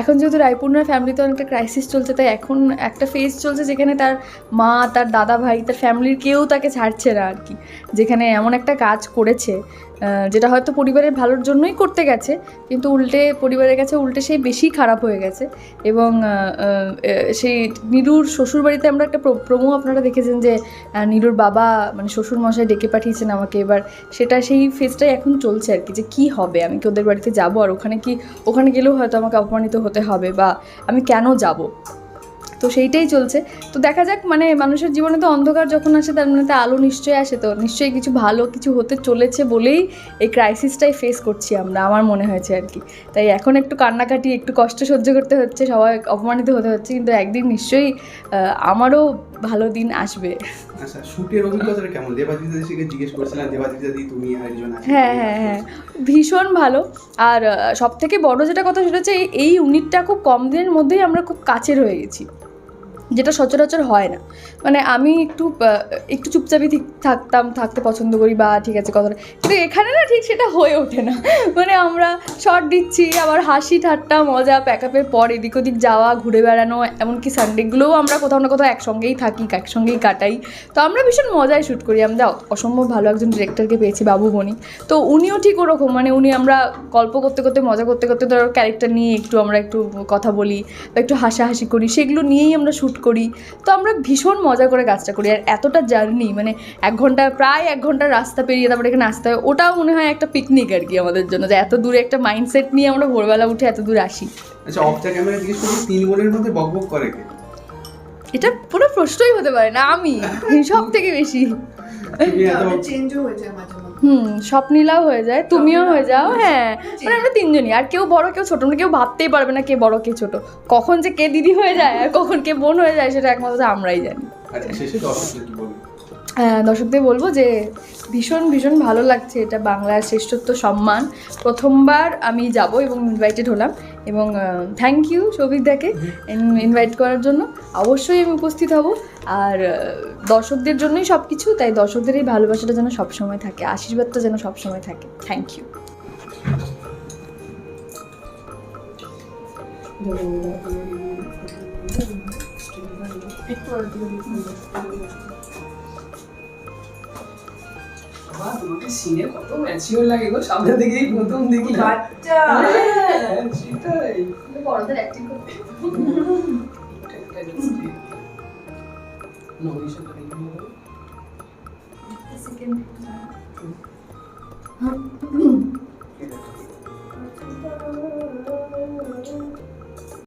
এখন যেহেতু রায়পূর্ণার ফ্যামিলিতে অনেকটা ক্রাইসিস চলছে, তাই এখন একটা ফেজ চলছে যেখানে তার মা, তার দাদা ভাই, তার ফ্যামিলির কেউ তাকে ছাড়ছে না আর কি। যেখানে এমন একটা কাজ করেছে যেটা হয়তো পরিবারের ভালোর জন্যই করতে গেছে, কিন্তু উল্টে পরিবারের কাছে উল্টে সেই বেশি খারাপ হয়ে গেছে। এবং সেই নীলুর শ্বশুরবাড়িতে আমরা একটা প্রোমো আপনারা দেখেছেন যে নীলুর বাবা মানে শ্বশুর মশাই ডেকে পাঠিয়েছেন আমাকে, এবার সেটা সেই ফেজটাই এখন চলছে আর কি, যে কী হবে, আমি কি ওদের বাড়িতে যাব, আর ওখানে কি, ওখানে গেলেও হয়তো আমাকে অপমানিত হতে হবে বা আমি কেন যাব? তো সেইটাই চলছে। তো দেখা যাক মানে মানুষের জীবনে তো অন্ধকার যখন আসে তার মানে তো আলো নিশ্চয়ই আসে। তো নিশ্চয়ই কিছু ভালো কিছু হতে চলেছে বলেই এই ক্রাইসিসটাই ফেস করছি আমরা আমার মনে হয়েছে আর কি। তাই এখন একটু কান্নাকাটি একটু কষ্ট সহ্য করতে হচ্ছে সবাই অপমানিত হতে হচ্ছে কিন্তু একদিন নিশ্চয়ই আমারও ভালো দিন আসবে। আচ্ছা শুটের অভিজ্ঞতাটা কেমন? দেবাদিতা দিদিকে জিজ্ঞেস করছিলাম দেবাদিতা দি তুমি আরেকজন হ্যাঁ হ্যাঁ হ্যাঁ। ভীষণ ভালো। আর সব থেকে বড় যেটা কথা সেটা হচ্ছে এই- এই ইউনিটটা খুব কম দিনের মধ্যেই আমরা খুব কাছের হয়ে গেছি। যেটা সচরাচর হয় না। মানে আমি একটু একটু চুপচাপই ঠিক থাকতাম, থাকতে পছন্দ করি বা ঠিক আছে কথাটা কিন্তু এখানে না ঠিক সেটা হয়ে ওঠে না। মানে আমরা শর্ট দিচ্ছি, আবার হাসি, ঠাট্টা, মজা, প্যাকআপের পর এদিক ওদিক যাওয়া, ঘুরে বেড়ানো, এমনকি সানডেগুলোও আমরা কোথাও না কোথাও একসঙ্গেই থাকি, একসঙ্গেই কাটাই। তো আমরা ভীষণ মজায় শ্যুট করি। আমরা অসম্ভব ভালো একজন ডিরেক্টরকে পেয়েছি, বাবু বণিক তো উনিও ঠিক ওরকম। মানে উনি আমরা গল্প করতে করতে, মজা করতে করতে ধরো ক্যারেক্টার নিয়ে একটু আমরা একটু কথা বলি বা একটু হাসাহাসি করি, সেগুলো নিয়েই আমরা শ্যুট করি। তো আমরা ভীষণ মজা করে কাজটা করি। আর এতটা জার্নি মানে এক ঘণ্টা প্রায় এক ঘণ্টার রাস্তা পেরিয়ে তারপরে এখানে আসতে হয়। ওটাও মনে হয় একটা পিকনিক আর কি আমাদের জন্য যে এত দূরে একটা মাইন্ডসেট নিয়ে আমরা ভোরবেলা উঠে এত দূর আসি। আচ্ছা অফ দ্য ক্যামেরা জিজ্ঞেস করছি তিন বোনের মধ্যে বক বক করে কে? এটা পুরো প্রশ্নই হতে পারে না আমি সব থেকে বেশি। চেঞ্জও হয়ে যায় মাঝে হুম স্বপ্নীলাও হয়ে যায় তুমিও হয়ে যাও হ্যাঁ। মানে আমরা তিনজনই আর কেউ বড় কেউ ছোট মানে কেউ ভাবতেই পারবে না কে বড় কে ছোট। কখন যে কে দিদি হয়ে যায় আর কখন কে বোন হয়ে যায় সেটা একমাত্র আমরাই জানি। আচ্ছা শেষে দর্শকদের বলব যে ভীষণ ভীষণ ভালো লাগছে এটা বাংলার শ্রেষ্ঠত্ব সম্মান। প্রথমবার আমি যাব এবং ইনভাইটেড হলাম এবং থ্যাংক ইউ সৌভিকদাকে ইনভাইট করার জন্য। অবশ্যই আমি উপস্থিত হব। আর দর্শকদের জন্যই সব কিছু তাই দর্শকদের এই ভালোবাসাটা যেন সবসময় থাকে, আশীর্বাদটা যেন সবসময় থাকে। থ্যাংক ইউ বাবা তোমাকে সিনে কত ম্যাচিওর লাগে গো সামনে থেকেই প্রথম দেখি। বাচ্চা! হ্যাঁ, সেটাই। বড়দের অ্যাক্টিং করতে সেকেন্ড